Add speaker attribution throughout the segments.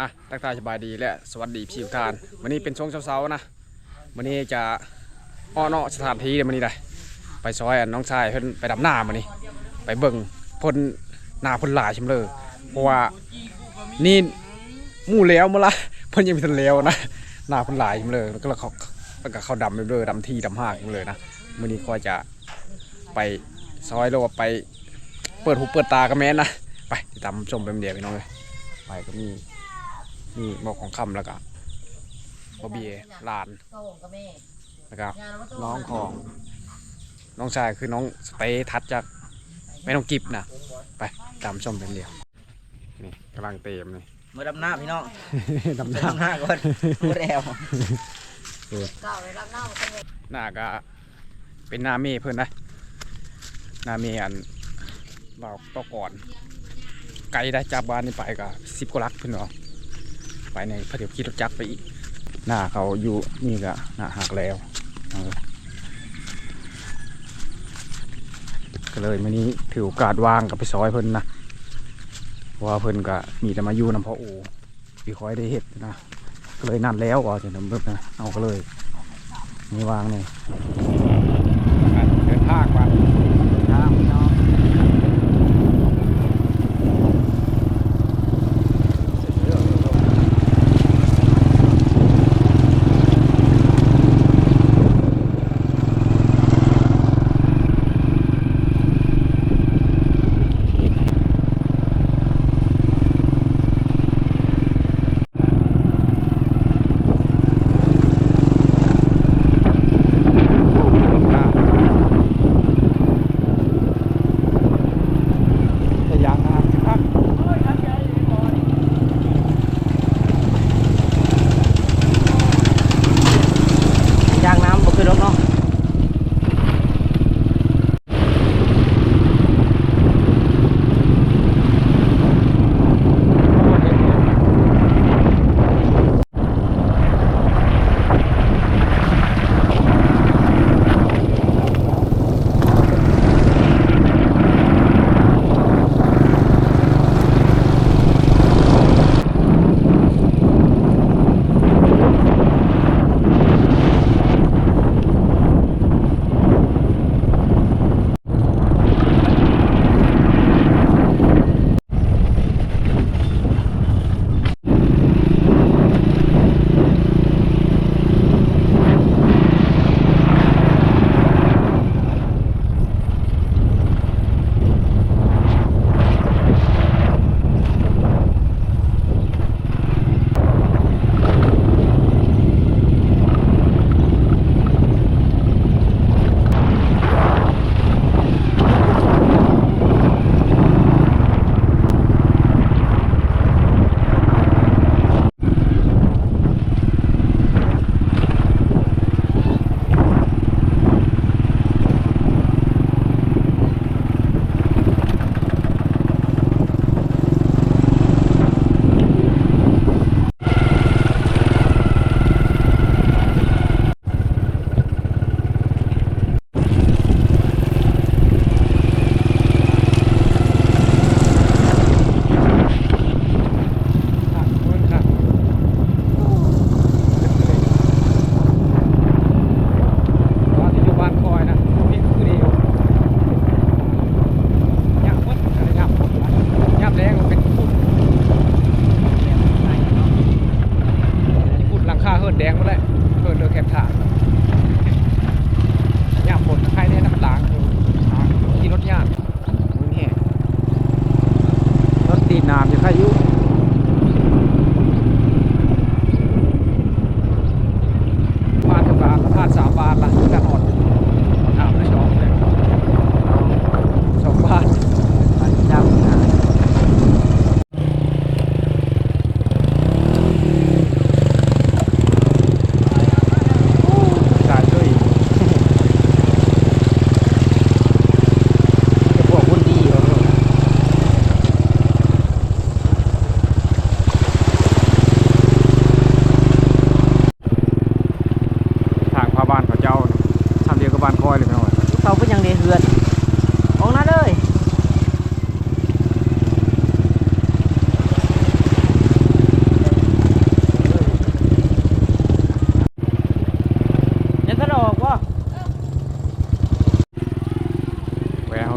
Speaker 1: อะทักทายสบายดีและสวัสดีพี่ทุกท่านวันนี้เป็นช่วงเช้าๆนะวันนี้จะอ้อนอสถานที่เดี๋ยววันนี้ได้ไปซอยน้องชายเพิ่นไปดำหน้ามานี่ไปเบิ่งพ่นหน้าพ่นหลายชิมเลยเพราะว่านี่มู่แล้วมาละเพิ่นยังม่ทันแล้วนะหน้าพ่นหลายชิมเลยแล้วก็เขาแล้วก็เขาดำไปเลยดำที่ดำหากชิมเลยนะวันนี้ก็จะไปซอยแล้วก็ไปเปิดหูเปิดตากันแม่นนะไปติดตามชมไปเดียวพี่น้องเลยไปก็มี นี่บอกของคำแล้วก็บอเบียหลาน
Speaker 2: โต่งกับแม่
Speaker 1: นะครับ
Speaker 2: ยาแล้วก็โต่
Speaker 1: น้องของ น้องชายคือน้องสเตย์ทัดจากไม่ต้องกิบนะไปตามชมเป็นเดียวนี่กำลังเตรียมนี่
Speaker 3: มือดำหน้าพี่น้อง
Speaker 1: ดำ
Speaker 3: มือ
Speaker 1: น้
Speaker 3: ดำหน้าก่อนมือแอว
Speaker 2: เก่าเลยรับหน้ามันเป็นำ
Speaker 1: หน้าก็เป็นหน้าเมเพื่อนนะหน้าเมอันเราต่อก่อน ไกลได้จากบ้านนี่ไปก็สิบกว่าลักเพื่อนเนาะ ไปในพระเดี๋ยวขี่รถจักรไปอีก หน้าเขาอยู่นี่ก็หน้าหักแล้ว ก็เลยมื่อนี้ถือโอกาสว่างกับไปซอยเพิ่นนะเพราะว่าเพิ่นก็มีแต่มาอยู่น้ำพ่อโอพี่คอยได้เห็ดนะก็เลยนั่นแล้วว่าจะนำเบิกนะเอาก็เลยมีวางนี่เดินทางมา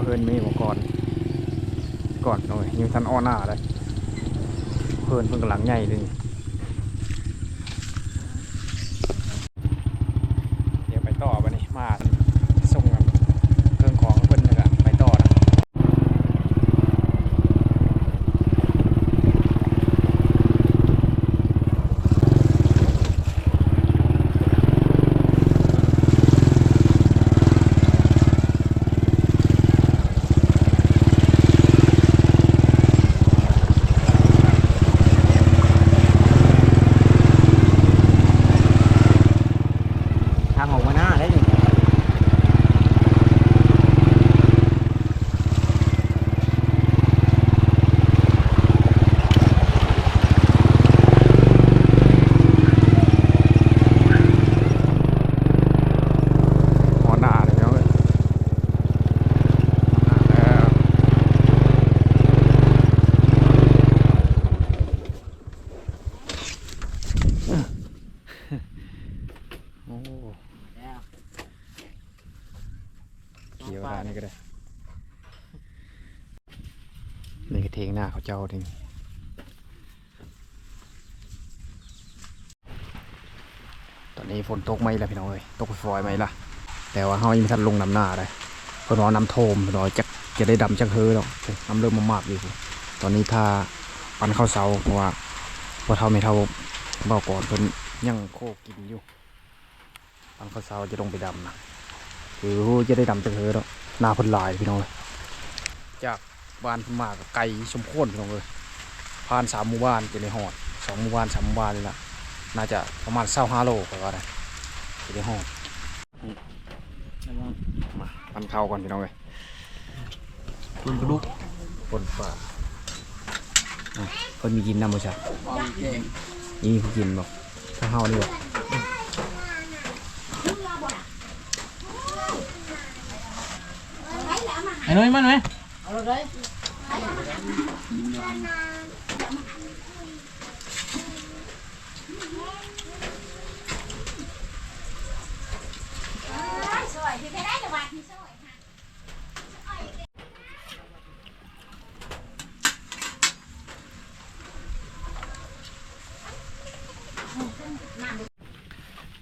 Speaker 3: เฮิ
Speaker 1: นมีบอกก่อน
Speaker 3: ก่อ
Speaker 1: นหน่อยยังทันอ้อหน้าเลยเพิ่นเพิ่งกำลังใหญ่เลยเดี๋ยวไปต่อไปนี่มาส่งกับเครื่องของเพิ่นนี่แหละไปต่อนะเขียวได้นี่ก็ได้ นี่ก็เทงหน้า เขาเจ้าทิ้งตอนนี้ฝนตกไหมล่ะพี่น้องเอ้ยตกฟอยไหมล่ะ แต่ว่าเฮายังไม่ทันลงน้ำหน้าเลยเพิ่นว่าน้ำโทมเพิ่นว่าจะจะได้ดำจักเฮอแล้วน้ำเริ่มมามากอยู่ตอนนี้ถ้าปันเข้าเสาเพราะว่าพอเท่าไม่เท่าเบาก่อนเพิ่นยังโคกินอยู่ปันเข้าเสาจะลงไปดำนะคือจะได้ดำจักเฮอแล้วหน้าเพิ่นลายพี่น้องเอ้ยจาก บ้านเพิ่นมากับไก่ชมโคนพี่น้องเอ้ยผ่านสามหมู่บ้านจะได้หอดสองหมู่บ้านสามหมู่บ้านนี่ละน่าจะประมาณเศร้าห้าโลก็ว่าได้จะได้หอดมาปันเข้าก่อนพี่น้องเลย
Speaker 3: คุณกระดูก
Speaker 1: ปนฝ่าอะเพิ่นมีกินน้ำบ่ใช่นี่ผู้กินบอกถ้าเฮานี่บอก
Speaker 3: ไอ้น้อยมันไหม
Speaker 2: เอาเลย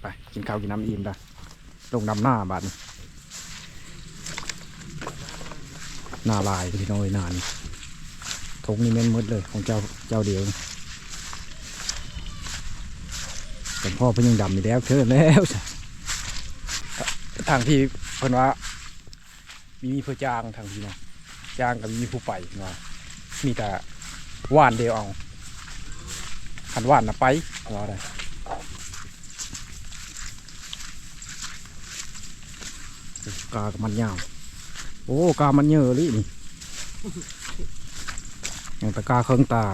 Speaker 1: ไปกินข้าวกินน้ำอิ่มได้ลงน้ำหน้าบาดนี้ หน้าลายพี่น้องเลยนานี่ทงนี่แม่นหมดเลยของเจ้าเจ้าเดียวแต่พ่อเพิ่ยังดำอยู่แล้วเชิญแล้วทางที่เพิ่นว่ามีมีผู้จ้างทางที่นะจ้างกับมีผู้ไปนาะมีแต่ว่านเดียวเอาขันว่านนะไปว่าได้กากับมันยาว โอ้กามันเยอะลินี่อย่างตะกาเครื่องตา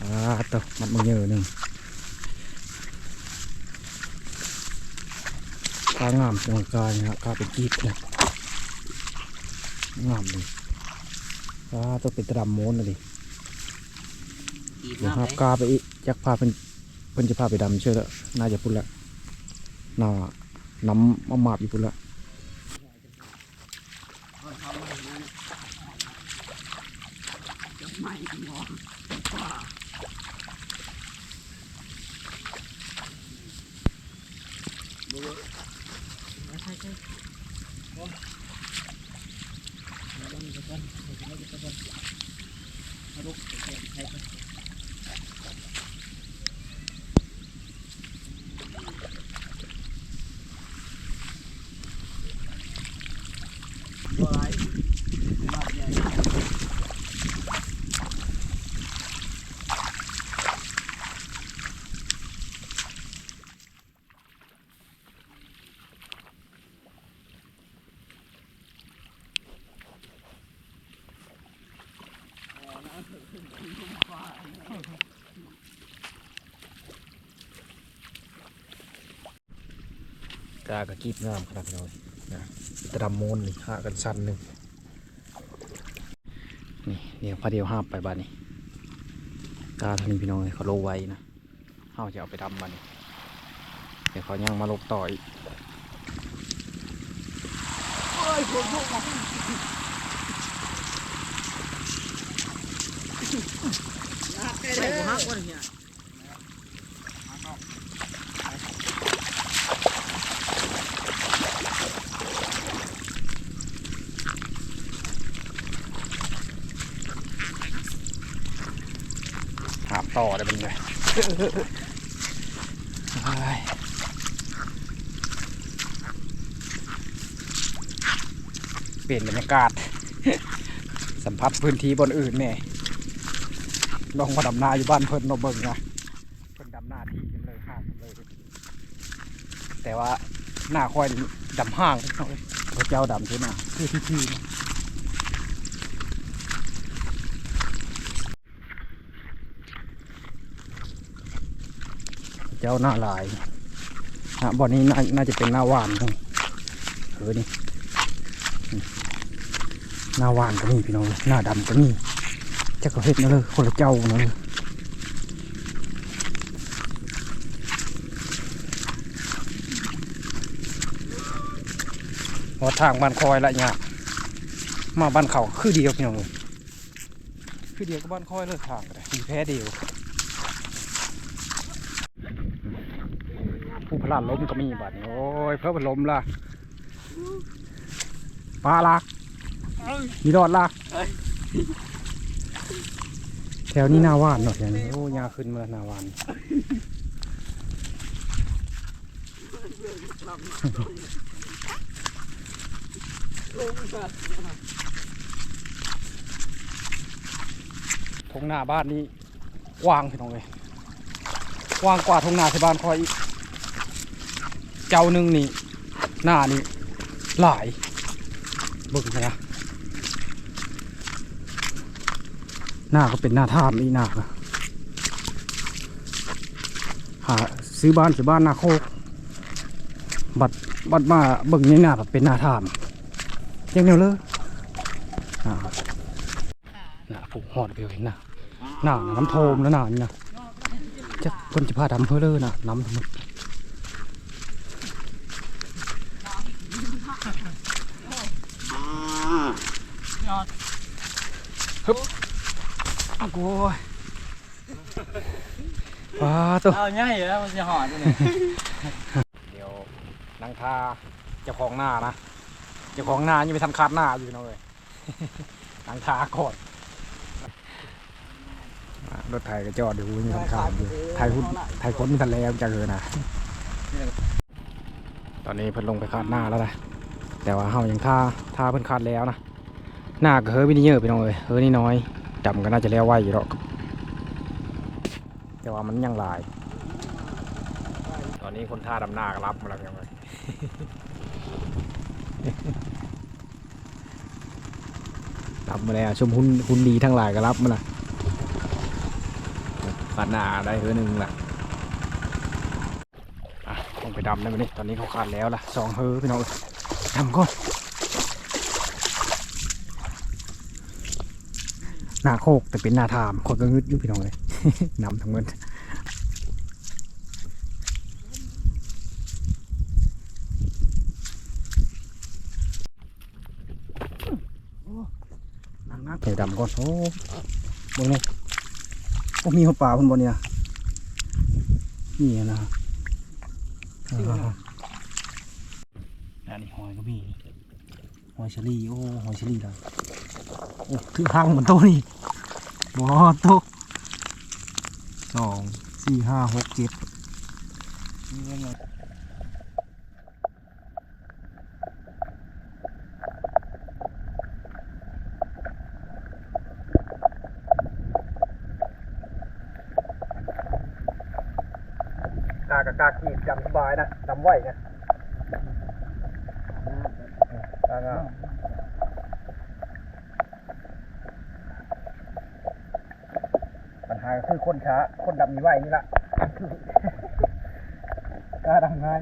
Speaker 1: อ่าตะมันมันเยอะหนึ่งกางามจังกายนะกาเป็นกีบนะงามเลยว้าต้องเป็นตรำโม้นเลยดิเดี๋ยวพากาไปอีกจักพาเป็นเพิ่นจะพาไปดำเชื่อแล้วน่าจะพุ่นละน่าน้ำมามาบอยู่พุ่นละ กากระกีบงามขนาดนี้นะตะดำโมนนี่หากันสั้นหนึ่งนี่เดี๋ยวพอเดียวห้ามไปบ้านนี้กาทางนี้พี่น้องเขาโลไว้นะเฮาจะเอาไปดำมันเดี๋ยวเขายังมาลบต่ออีกหามต่อได้เป็นไง เปลี่ยนบรรยากาศ สัมผัสพื้นที่บนอื่นแน่ลองมาดำนาอยู่บ้านเพิ่นเนาเบิ่งนะเพิ่นดำนาที่กันเลยห่างกันเลย แต่ว่าหน้าค่อยดำห่างเนาะพระเจ้าดำใช่ไหมคือที่ที่นะ พระเจ้าหน้าลายนะบ่อนี้น่าน่าจะเป็นหน้าวานครับเออนี่นี่หน้าวานก็มีพี่น้องหน้าดำก็มีจะก็เฮ็ดนั่นเลยคนละเจ้านั่นเลยพอทางบ้านคอยละเนี่ยมาบ้านเขาคือเดียวพี่น้องเลยคือเดียวกับบ้านคอยเลยทางก็ได้มีแพ้เดียวผู้พ ลานล้มก็มีบัดนี้โอ้ยเพิ่มล้มละปลาลักมีรอดลักแถวนี้นาวานหน่อยอย่างนี้โอ้ยาขึ้นมานาวานทงหน้าบ้านนี้กว้างพี่น้องเลยกว้างกว่าทงหน้าที่บ้านคอยอีก เจ้าหนึ่งนี่ หน้านี่หลายเบิ่งนะหน้าก็เป็นหน้าท่ามอีหน้าก็หาซื้อบ้านซื้อบ้านหน้าโคกบัดบัดมาเบิ่งในหน้าแบบเป็นหน้าท่ามยังเดียวเลยอ่าน่ะผูกหอดไปเห็นหน่ะน่ะน้ำโทมแล้วหน่ะนี่นะจะคนจะพาดำเพื่อเลยนะน้ำทั้งหมดฮึบอ้าว โว้ยว้าตัว
Speaker 3: เอาง่ายอยู่แล้วมันจะหอดตัวนี้
Speaker 1: เดี๋ยวนังทาเจ้าของหน้านะเจ้าของหน้ายังไม่ทันคาดหน้าอยู่นะเว้ยนังทาก่อนอะรถไถก็จอดอยู่ยังไม่ทันคาดอยู่ไทยหุ้นไทยคนไม่ทันแล้วจะเกินนะตอนนี้เพิ่นลงไปคาดหน้าแล้วนะแต่ว่าเฮายังท่าท่าเพิ่นคาดแล้วนะหน้าก็เฮ้ยวินิเยอะไปหน่อยเฮ้ยนี่น้อย จำก็น่าจะแล้วไวอยู่หรอกแต่ว่ามันยังหลาย ตอนนี้คนท่าดำหน้าก็รับมาแล้วยังไงรับมาแล้วชมหุ้นหุ้นดีทั้งหลายก็รับมาละขาดหน้าได้เฮือหนึ่งละอะต้องไปดำได้ไหมนี่ตอนนี้เขาขาดแล้วล่ะสองเฮือพี่น้องดำก่อน หน้าโคกแต่เป็นหน้าทามคนก็งึดอยู่พี่น้องเลยนำทั้งหมดนักนักเดี๋ยวดำก่อนโอ้บนนี่โอ้มีหัวป่าคนบนเนี่ยนี่นะอ่าอันนี้หอยก็มีหอยเชอรี่โอ้หอยเชอรี่ละโอ้ ถือหางเหมือนโตนี่บอโตสองสี่ห้าหกเจ็ดกากกากีดดำสบายนะดำไหวนะกางาปัญหาก็ คือคนช้า คนดำมีไหวนี่ละกล้าดำง่าย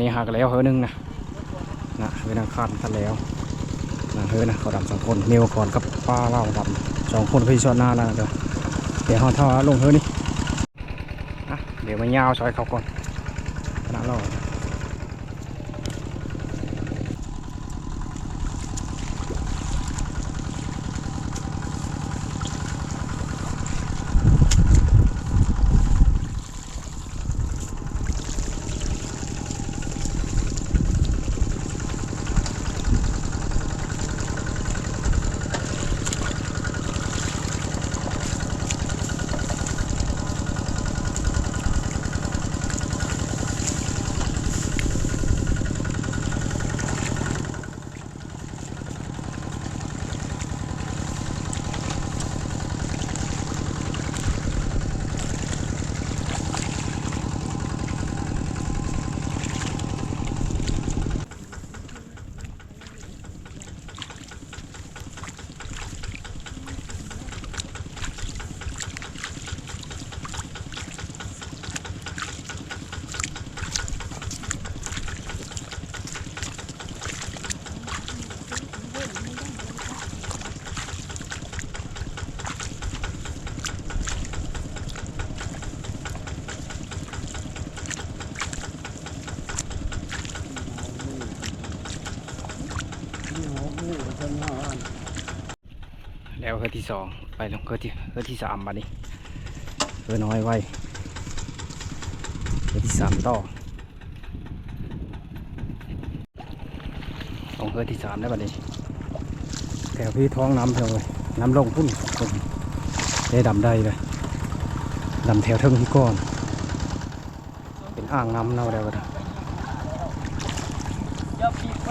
Speaker 1: นี่ตอนนี้หักแล้วเฮ้อนึงนะนะเฮ้อนังคันทันแล้วนะเฮ้อนะเขาดำสองคนเมวก่อนกับป้าเล่าดำสองคนพี่ชอดหน้าแล้วเดี๋ยวเดี๋ยวเขาเท่าลงเฮ้อนี่อะเดี๋ยวมายาวซอยเขาก่อนขนาดเรา เครือที่สองไปลงเครือที่เครือที่สามมาดิเครือน้อยไว้เครือที่สามต่อลงเครือที่สามได้บัดนี้แถวพี่ท้องน้ำแถวเลยน้ำลงพุ่นคนได้ดำได้เลยดำแถวเทิงที่ก้อน เป็นอ่างน้ำเน่าแล้วก็ได้
Speaker 3: อย่าผิดไ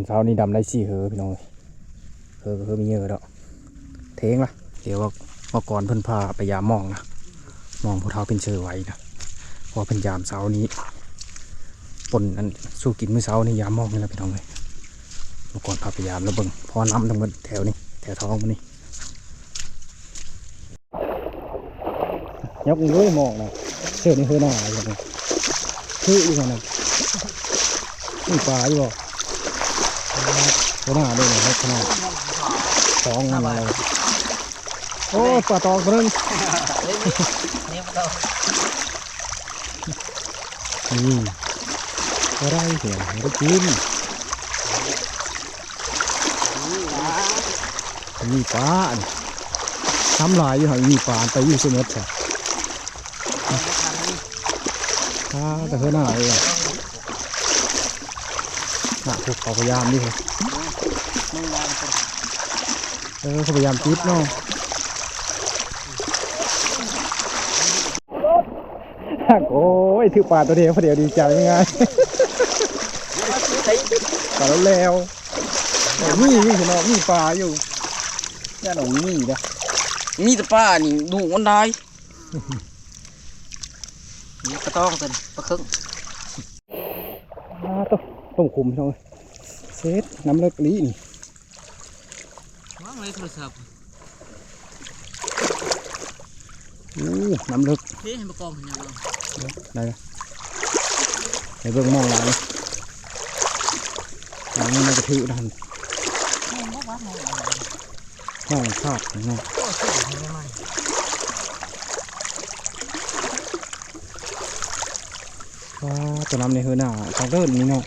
Speaker 3: อ
Speaker 1: นเช้านี่ดำได้สี่เหอพี่น้องเอ้ยเหอก็คือมีเยอะแล้วเทงละเดี๋ยวว่าเมื่อก่อนเพิ่นพาไปยามมองนะมองผู้เฒ่าเป็นเชือไว้นะเพอเพิ่นยามเช้านี้ปนอันสู้กินมื้อเช้านี่ยามมองนี่แหละพี่น้องเลยเมื่อก่อนพาไปยามแล้วเบิ่งพอน้ำทั้งหมดแถวนี้แถวท้องมันนี่ยกมือเลยมองนะเชือนี่คือหน้าอะไรกันคืออีกอันนึงนี่ปลาอยู่บ่ ตัวหน้าด้วยนะครับขนาดสองมันอะไรโอ้ปลาตองตัวนึง
Speaker 3: นี่มันต้อง
Speaker 1: นี่อะไรเหี้ยไม่ได้กินมีปลาทำลายอยู่ห่างมีปลาไปอยู่เสมอจ้ะปลาแต่เพื่อนหน้าเลยอะ หน้าพวกเขาพยายามดิเหรอ
Speaker 3: มึงวางคน
Speaker 1: เออเขาพยายามจิบเนาะโอ้ยถือปลาตัวเดียวพอเดียวดีใจยังไงปลาแล้วแล้วมีมีเนาะมีปลาอยู่ย่หนองมีนะ
Speaker 3: มีแต่ป้านี่ดูมันได้ นี่ก็ต้องเป็นปลาครึ่ง
Speaker 1: ต้มต้มขุมเนาะเซตน้ำเลือกลีนี่
Speaker 3: วางเลยโทรศัพท์
Speaker 1: อู้น้ำเลือก
Speaker 3: เฮ้ยให้มากองเห็นยังไง
Speaker 1: ได้ละในเบื้องมองหลังหลังนี่มันจะถือดันห้องภาพเนาะว้าตัวน้ำในเฮือหน้าทางเดินนี่เนาะ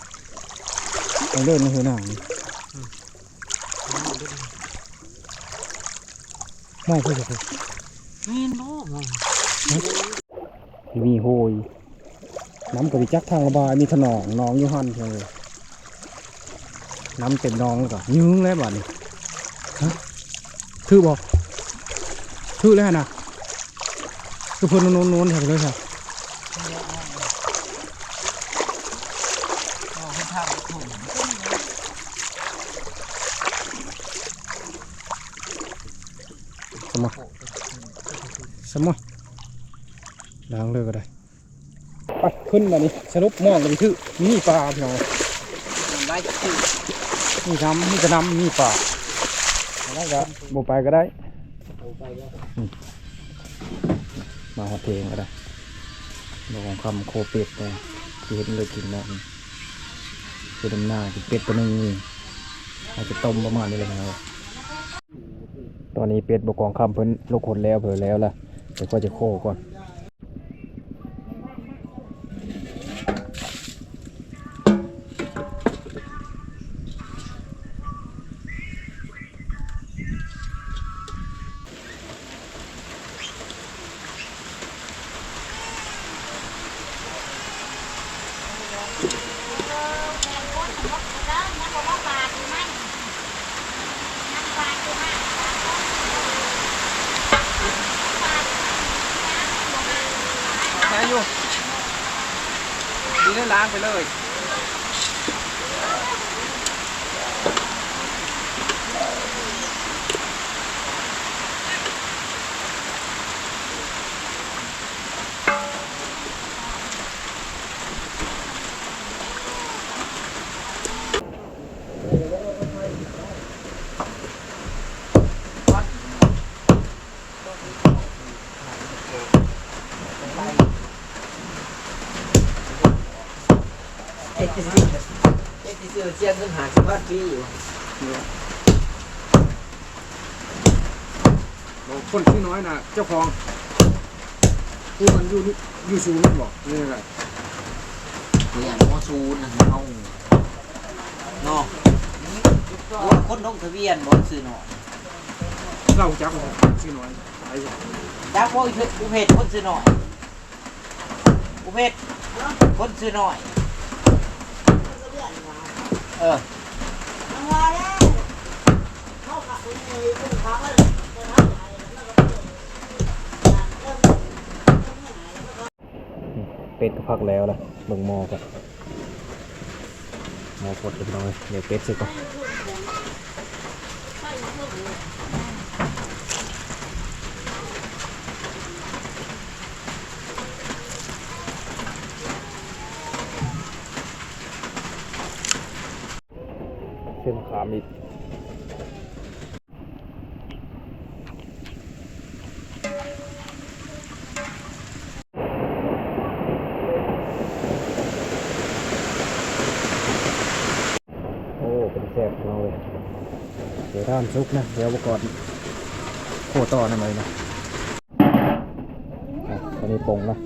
Speaker 1: ทางเดินในเฮือหน้านี่มองเพื่อจะพูด
Speaker 3: มีนบ่มอง
Speaker 1: มีโหยน้ำกระดิจักทางระบายมีถนองหน้องอยูหันเลยน้ำเต็มหน้องแล้วก็ยืงแล้วบ้านี้ฮะถือบอกถือแล้วนะคือเพิ่นโน้นโน้นๆทำเลยค่ะ
Speaker 3: มองให้ภาพถูก
Speaker 1: สมอสมอล้างเลยก็ได้ไป ขึ้นมานี่สรุปมองกันคือมีปลาพี่น้อง
Speaker 3: ได้ชื่อ
Speaker 1: มีน้ำมีกระน้ำมีปลาแล้วก็บไปก็ได้มาหอดเพลงก็ได้บอกของคำโคเป็ดเลยที่เห็นเลยกินแล้วคือดำหน้ากินเป็ดตัวนึงอาจจะต้มประมาณนี้เลยนะครับตอนนี้เป็ดบกองคำเพิ่นลูกคนแล้วเผลอแล้วล่ะเดี๋ยวก็จะโคก่อน
Speaker 3: เอ็กซ์ซีเชียงขึ้นหาสิบห้าปีอยู่
Speaker 1: คนที่น้อยนะเจ้าของผู้มันอยู่นี่อยู่สูงนี่บอกนี่ไง
Speaker 3: เรียนมอซูนนะเฮาเนาะว่าคนลงทะเบียนบ่ซื้อเนาะ
Speaker 1: เราจับเลยชื่อน้อยไอ้
Speaker 3: จักว่าอุอุเพชรคนซื้อหน่อยอุเพชรคนซื้อหน่อย เออ
Speaker 1: เป็ดก็พักแล้วล่ะเบิ่งหมอกันหมอกดเลยพี่น้องเลยเดี๋ยวเป็ดสิก่อนามีดโอ้ เป็นแซ่บพี่น้องเลยเดี๋ยวท่านซุกนะ เดี๋ยวอุปกรณ์โคต่อนั่นเลยนะอะตอนนี้ปงนะ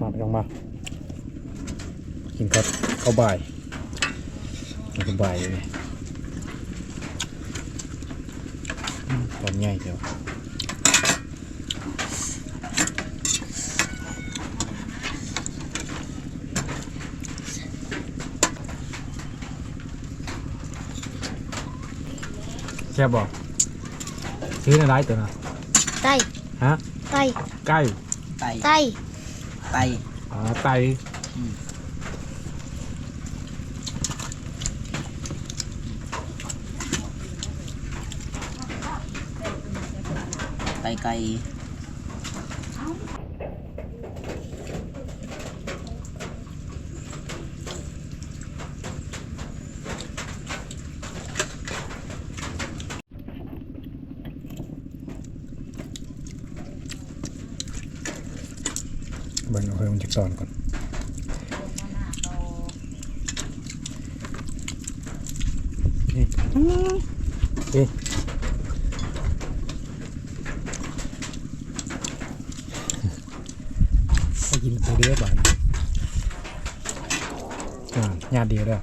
Speaker 1: มาไปลองมา กินข้าวข้าวบ่ายข้าวบ่ายเลยอืมตอนใหญ่เดียวแซ่บบอกซื้อในร้านตัวนะ
Speaker 4: ไต
Speaker 1: ฮะ
Speaker 4: ไต
Speaker 1: ใกล้
Speaker 3: ไต
Speaker 4: ไต
Speaker 3: ไต
Speaker 1: อ๋อไต
Speaker 3: ไตไก่
Speaker 1: เบิ่งเอาให้มันจะตอนก่อนนี่ไปกินตัวเดียวบ้านอ่าญาติเดียวเด้อ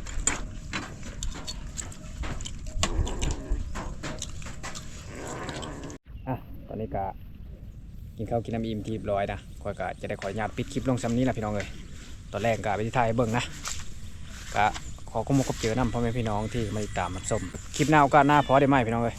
Speaker 1: อะ ตอนนี้ก็กิ นข้าวกินน้ำอิ่มทีบร้อยนะคอยก็จะได้ขออนุญาตปิดคลิปลงซ้ำนี้แหละพี่น้องเลยตอนแรกก็ไปที่ไทยเบิ้งนะก็ขอขอบคุณขอบเจอน้ำพ่อแม่พี่น้องที่มาติดตามมาชมคลิปหน้าโอกาสหน้าพอได้ไหมพี่น้องเลย